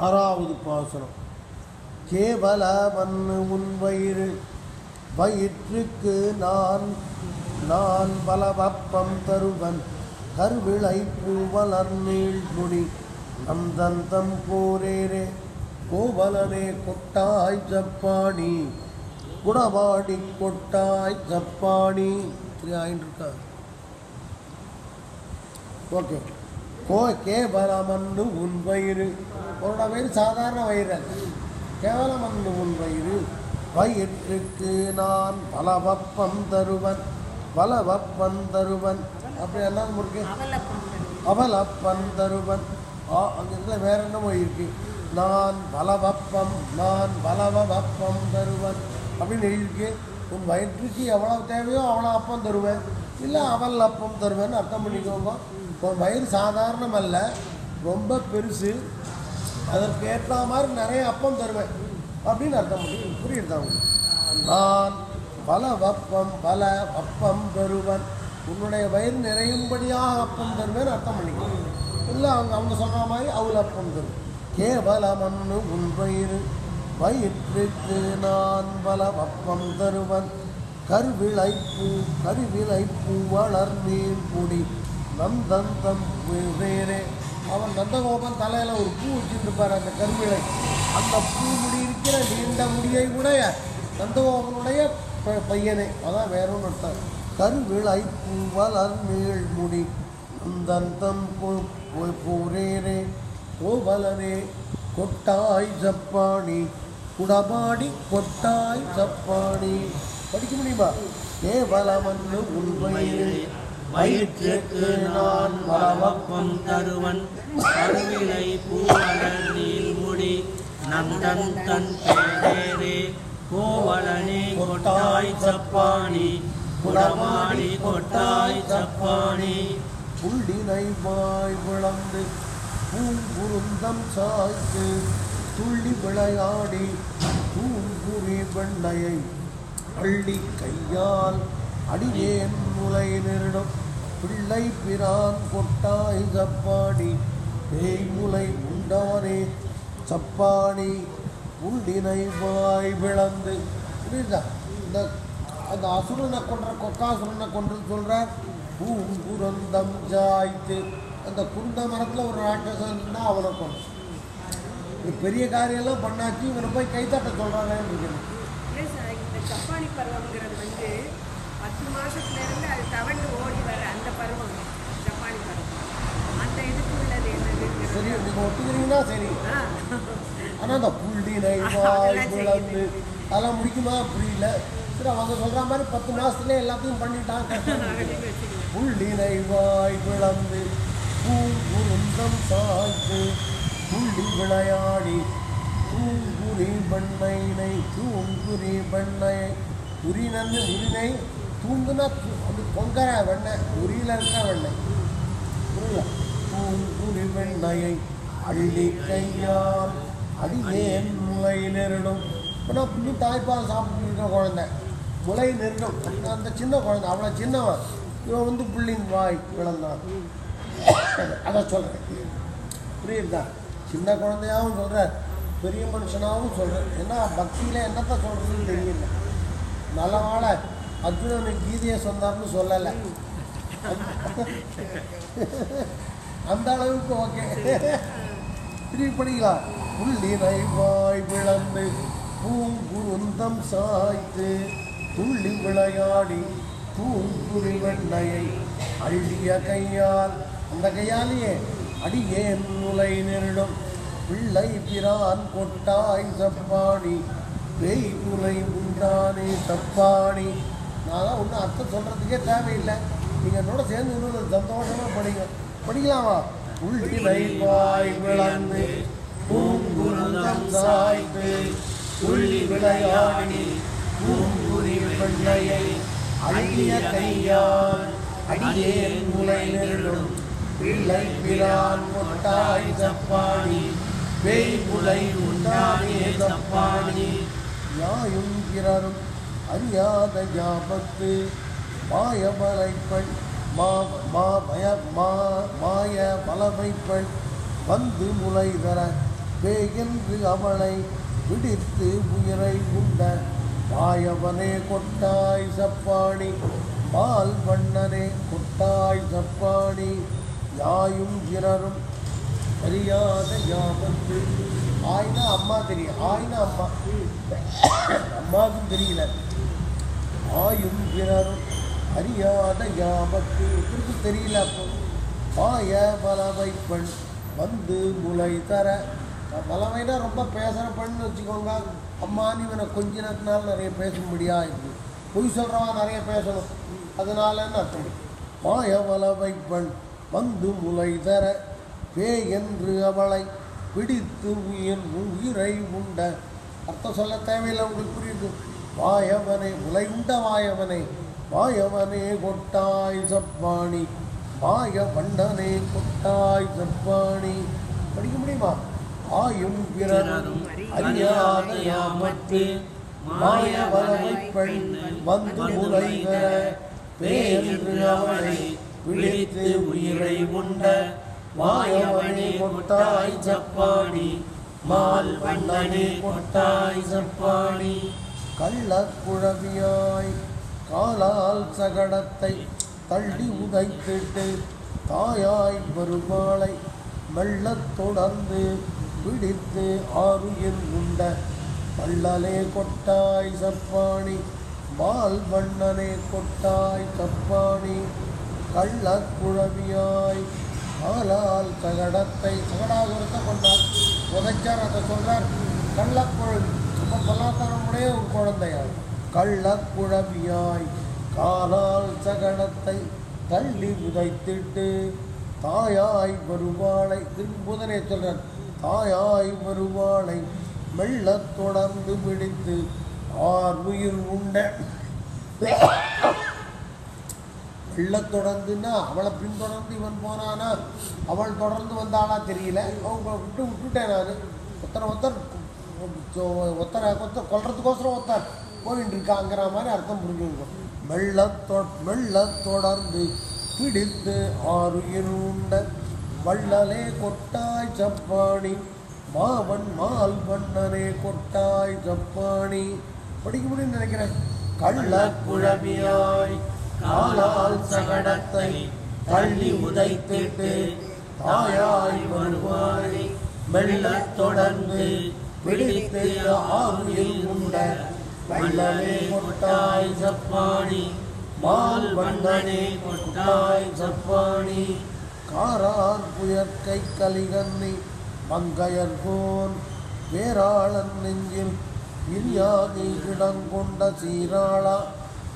ஆறாவது பாசுரம். கேவல மண்ணு உன் வயிறு வயிற்றுக்கு நான் நான் பலவப்பம் தருவன். கருவிளை பூவலர் நீழ்முடி நந்தந்தம் போரேரே கோவலனே கொட்டாய் ஜப்பாணி குடவாடி கொட்டாய் ஜப்பாணி இப்படி ஆயிட்டு இருக்கா ஓகே. கோ கேவலமன்று உன் வயிறு. உன்னோட வயிறு சாதாரண வயிறு அல்ல. கேவலமன்னு உன் வயிறு. வயிற்றுக்கு நான் பலவப்பம் தருவன். பலவப்பன் தருவன். அப்படி என்ன முருக்கு அவலப்பன் தருவன். ஆ அங்கே இருக்கிற வேற என்னமோ இருக்கு. நான் பலவப்பம் நான் பலவப்பம் தருவன். அப்படின்னு எழுதியிருக்கு. உன் வயிற்றுக்கு எவ்வளோ தேவையோ அவ்வளோ அப்பம் தருவேன். இல்லை அவல் அப்பம் தருவேன்னு அர்த்தம் பண்ணிக்கோங்க. இப்போ வயிறு சாதாரணம் அல்ல ரொம்ப பெருசு அதற்கு ஏற்ற மாதிரி நிறைய அப்பம் தருவேன் அப்படின்னு அர்த்தம் பண்ணி புரியுதா உங்களுக்கு? நான் பல வப்பம் பல வப்பம் தருவன். உன்னுடைய வயிறு நிறையும்படியாக அப்பம் தருவேன் அர்த்தம் பண்ணிக்கணும் இல்லை அவங்க அவங்க சொல்கிற மாதிரி அவள் அப்பம் தரும். கேவலமன்னு உன் வயிறு வயிற்றுக்கு நான் பல வப்பம் தருவன். கருவிளைப்பூ கருவிளைப்பூ வளர் நீர் நம் தம் தம் உயிரே அவன் நந்தகோபன் தலையில் ஒரு பூ வச்சுருப்பார் அந்த கருவிளை. அந்த பூ முடி இருக்கிற நீண்ட முடியை உடைய நந்தகோபனுடைய ப- அதான் வேற ஒன்று அர்த்தம் கருவிளை பூ வளர் நீள் முடி நந்தந்தம் பூரேரே கோவலனே கொட்டாய் ஜப்பாணி குடபாடி கொட்டாய் ஜப்பாணி படிக்க முடியுமா? கேவலமன்னு உண்மையிலே வயிற்றுக்கு நான் பலவப்பம் தருவன். கருவிலை பூவலர் நீள்முடி நந்தன் தன் பேரேரே கோவலனே கொட்டாய் சப்பாணி குடமாடி கொட்டாய் சப்பாணி புள்ளினை வாய் விளந்து பூங்குருந்தம் சாய்த்து துள்ளி விளையாடி பூங்குறி வெள்ளையை அள்ளி கையால் அடியேன் முலை நிறுடும் பிள்ளை பிரான் கொட்டாய் சப்பாடி பேய் முலை உண்டானே சப்பாணி புள்ளினை வாய் விளந்து புரியுதா? இந்த அந்த அசுரனை கொன்ற கொக்காசுரனை கொன்று சொல்கிறார் பூங்குரந்தம் ஜாய்த்து அந்த குந்த மரத்தில் ஒரு ராட்சசன் இருந்தால் அவனை கொண்டு இது பெரிய காரியம்லாம் பண்ணாச்சு இவனை போய் கைத்தட்ட சொல்கிறானே இருக்கணும் சப்பாணி பருவங்கிறது வந்து பத்து மாசத்துல இருந்து அது தவண்டு ஓடி வர அந்த பருவம் ஜப்பானி பருவம். அந்த இதுக்கு உள்ளது என்னதுங்கிறது சரி நீங்கள் ஒத்துக்கிறீங்கன்னா சரி. ஆனால் அந்த புள்ளினை வாய் விளந்து அதெல்லாம் முடிக்குமா? புரியல. சரி அவங்க சொல்கிற மாதிரி பத்து மாதத்துலேயே எல்லாத்தையும் பண்ணிட்டான் கஷ்டம் அப்படின்னு வச்சுக்கோங்க. புள்ளினை வாய் விளந்து பூங்குருந்தம் சாய்த்து துள்ளி விளையாடி தூங்குரி பண்ணைனை தூங்குரி பண்ணை உரினன்னு உரினை தூங்குனா து- அது பொங்கற வெண்ணெய் உரியில் இருக்கிற வெண்ணெய்? புரியல. தூங்குரி வெண்ணையை அள்ளி கையால். அடியேன் முளை நெருடும் இப்போ நான் தாய்ப்பால் சாப்பிட்டு இருக்கிற குழந்தை. முளை நெருடும் அந்த அந்த சின்ன குழந்தை அவ்வளோ சின்னவன். இவன் வந்து புள்ளின் வாய் பிளந்தான் அதை சொல்கிறேன் புரியுதா? சின்ன குழந்தையாகவும் சொல்கிறார் பெரிய மனுஷனாகவும் சொல்கிறேன் ஏன்னா பக்தியில் என்னத்தை சொல்கிறதுன்னு தெரியல. நல்ல வாழ அர்ஜுனனுக்கு கீதையை சொன்னார்னு சொல்லலை. அந்த அளவுக்கு ஓகே. திரும்பி படிக்கலாம். புள்ளினை வாய் விளந்து பூங்குருந்தம் சாய்த்து துள்ளி விளையாடி பூங்குறி வெண்ணையை அள்ளிய கையால் அந்த கையாலேயே அடியேன் நுழை நெருடும் பிள்ளை பிரான் கொட்டாய் சப்பாணி பேய் முலை உண்டானே சப்பாணி. அதான் ஒன்றும் அர்த்தம் சொல்கிறதுக்கே தேவையில்லை. நீங்கள் என்னோட சேர்ந்து இன்னொரு சந்தோஷமாக படிங்க. படிக்கலாமா? உள்ளினை வாய் விளந்து பூங்குருந்தம் சாய்த்து உள்ளி விளையாடி பூங்குரி வெண்ணையை அழகிய கையால் அடியேன் முலை நெருடும் பிள்ளை பிரான் முட்டாய் தப்பாடி பேய் முளை உண்டாடியே தப்பாடி யாயும் பிறரும் அறியாத ஞாபத்து மாயமலைப்பெண் மா மா மய மா மாய மலமைப்பெண் வந்து முளை தர பேயென்று அவளை பிடித்து உயிரை உண்ட மாயவனே கொட்டாய் சப்பாடி மால் வண்ணனே கொட்டாய் சப்பாடி யாயும் பிறரும் அறியாத யாமத்து ஆயினா அம்மா தெரியும் ஆயினா அம்மா. அம்மாவுக்கும் தெரியல. ஆயும் பிறரும் அறியாத யாபத்து இவருக்கு தெரியல அப்போ. மாய பலவை பெண் வந்து முளை தர. பலவைனா ரொம்ப பேசுகிற பெண்ணு வச்சுக்கோங்க அம்மான்னு இவனை கொஞ்சினதுனால நிறைய பேச முடியாது பொய் சொல்கிறவா நிறைய பேசணும். அதனாலன்னு அர்த்தம்? மாய பலவை பெண் வந்து முளை தர. பே என்று அவளை பிடித்து உயிர் உயிரை உண்ட. அர்த்தம் சொல்ல தேவையில்லை உங்களுக்கு புரியுது? வாயவனே உலை உண்ட வாயவனே வாயவனே கொட்டாய் சப்பாணி மாய வண்டனே கொட்டாய் சப்பாணி படிக்க முடியுமா? ஆயும் பிறரும் அறியாத யாமத்து மாய வலவை பெண் வந்து முளைகிற பேன்று அவனை பிடித்து உயிரை உண்ட மாயவனே கொட்டாய் சப்பாணி மால் வண்ணனே கொட்டாய் சப்பாணி கள்ளக்குழவியாய் காலால் சகடத்தை தள்ளி உதைத்திட்டு தாயாய் வருமாளை மெல்லத் தொடர்ந்து பிடித்து ஆறுயிர் உண்ட பள்ளலே கொட்டாய் சப்பாணி பால் வண்ணனே கொட்டாய் சப்பாணி. கள்ளக்குழவியாய் காலால் சகடத்தை சகடாசுரத்தை கொண்டார். உதைச்சார் அதை சொல்றார். கள்ளக்குழவி ரொம்ப பலாத்தனமுடைய ஒரு குழந்தையாய் கள்ளக்குழவியாய் காலால் சகனத்தை தள்ளி உதைத்திட்டு தாயாய் வருவாளை திரும்புதனே சொல்றார் தாயாய் வருவாளை மெல்ல தொடர்ந்து பிடித்து ஆர் உயிர் உண்ட வெள்ளத் தொடர்ந்துன்னா அவளை பின்தொடர்ந்து இவன் போனானா? அவள் தொடர்ந்து வந்தாளா தெரியல. அவங்க விட்டு விட்டுட்டேன் நான். ஒத்தனை ஒத்தன் ஒத்தர் கொல்றதுக்கோசரம் ஒத்தார். போயிட்டு இருக்காங்கிற மாதிரி அர்த்தம் புரிஞ்சுருக்கும் மெல்ல தொ தொடர்ந்து பிடித்து ஆறு உண்ட வள்ளலே கொட்டாய் சப்பாணி மாவன் மால் வண்ணனே கொட்டாய் சப்பாணி படிக்க முடியும் நினைக்கிறேன். குழமியாய் காலால் சகடத்தை தள்ளி உதைத்திட்டு தாயாய் வருவாய். மெல்ல தொடர்ந்து பிடித்து ஆவியில் உண்ட வள்ளலே முட்டாய் சப்பாணி மால் வண்டனே முட்டாய் சப்பாணி காரார் புயற்கை கலிகன்னி மங்கையர்கோன் வேராளன் நெஞ்சில் இரியாதி கிடங்கொண்ட சீராளா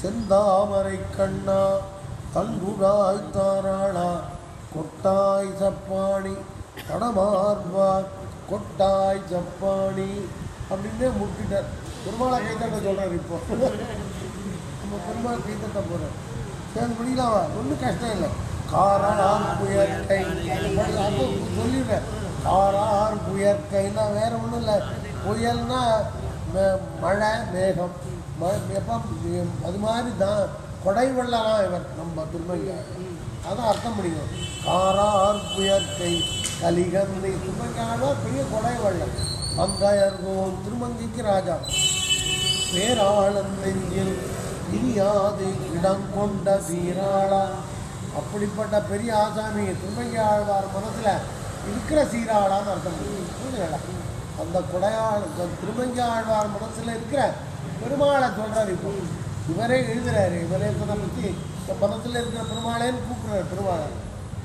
செந்தாமரை கண்ணா தங்குடாய் தாராளா கொட்டாய் சப்பாணி தடமார்வா கொட்டாய் ஜப்பானி அப்படின்னே முட்டிட்டார். பெருமாளை கைத்தட்ட சொல்கிறார் இப்போ. நம்ம பெருமாள் கைத்தட்ட போகிறார் சரி முடியலாமா ஒன்றும் கஷ்டம் இல்லை. காரார் புயற்கை. அப்போ சொல்லிடுறேன் காரார் புயற்கைன்னா வேற ஒன்றும் இல்லை. புயல்னா மே- மழை மேகம். எப்போ அது மாதிரி தான். கொடை வெள்ளலாம் இவர். நம்ம திருமங்க. அதான் அர்த்தம் முடியும். காரார் புயற்கை. கலிகந்தை திருமங்கானா பெரிய கொடை வெள்ளம் மங்காயர்கோன் திருமங்கைக்கு ராஜா. பேராளன் நெஞ்சில் இனியாது இடம் கொண்ட சீராளா. அப்படிப்பட்ட பெரிய ஆசாமி திருமங்கை ஆழ்வார் மனசுல இருக்கிற சீராளான்னு அர்த்தம். புரியுதுங்களா அந்த கொடையாள் திருமங்கை ஆழ்வார் மனசுல இருக்கிற பெருமாளை சொல்றாரு இப்போ. இவரே எழுதுறாரு. இவரே தன்னை பற்றி இந்த இருக்கிற பெருமாளேன்னு கூப்பிடுறாரு பெருமாளை.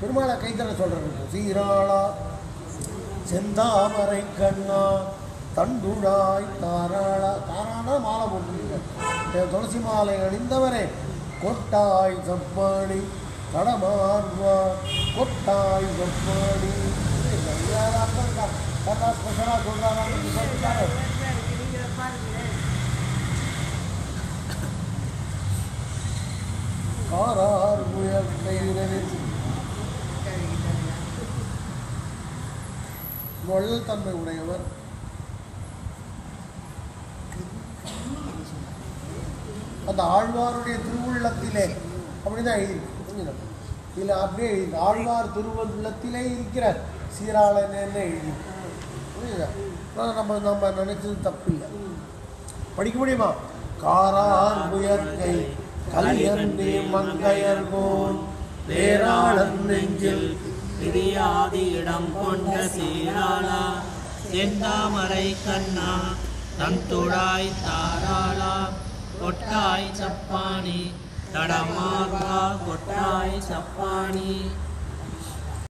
பெருமாளை கைத்தர சொல்கிறேன் சீராளா செந்தாமரை கண்ணா தண்டுழாய் தாராளா. தாராளா மாலை போட்டுருக்க துளசி மாலை அணிந்தவரே கொட்டாய் சப்பாடி தடமார்வா கொட்டாய் சப்பாடி ஸ்பெஷலாக சொல்கிறாங்க தொழில் தன்மை உடையவர் அந்த ஆழ்வாருடைய திருவுள்ளத்திலே அப்படிதான் எழுதியிருக்கு இதில் அப்படியே எழுதி ஆழ்வார் திருவுள்ளத்திலே இருக்கிற சீராளன் என்ன எழுதி புரியுதா? நம்ம நம்ம நினைச்சது தப்பு இல்லை படிக்க முடியுமா? காரார் முயற்கை கலியன்றி மங்கையர் போன் பேராளன் நெஞ்சில் பிரியாதி இடம் கொண்ட சீராளா செந்தாமரை கண்ணா தந்துழாய் தாராளா கொட்டாய் சப்பானி தடமார்பா கொட்டாய் சப்பானி.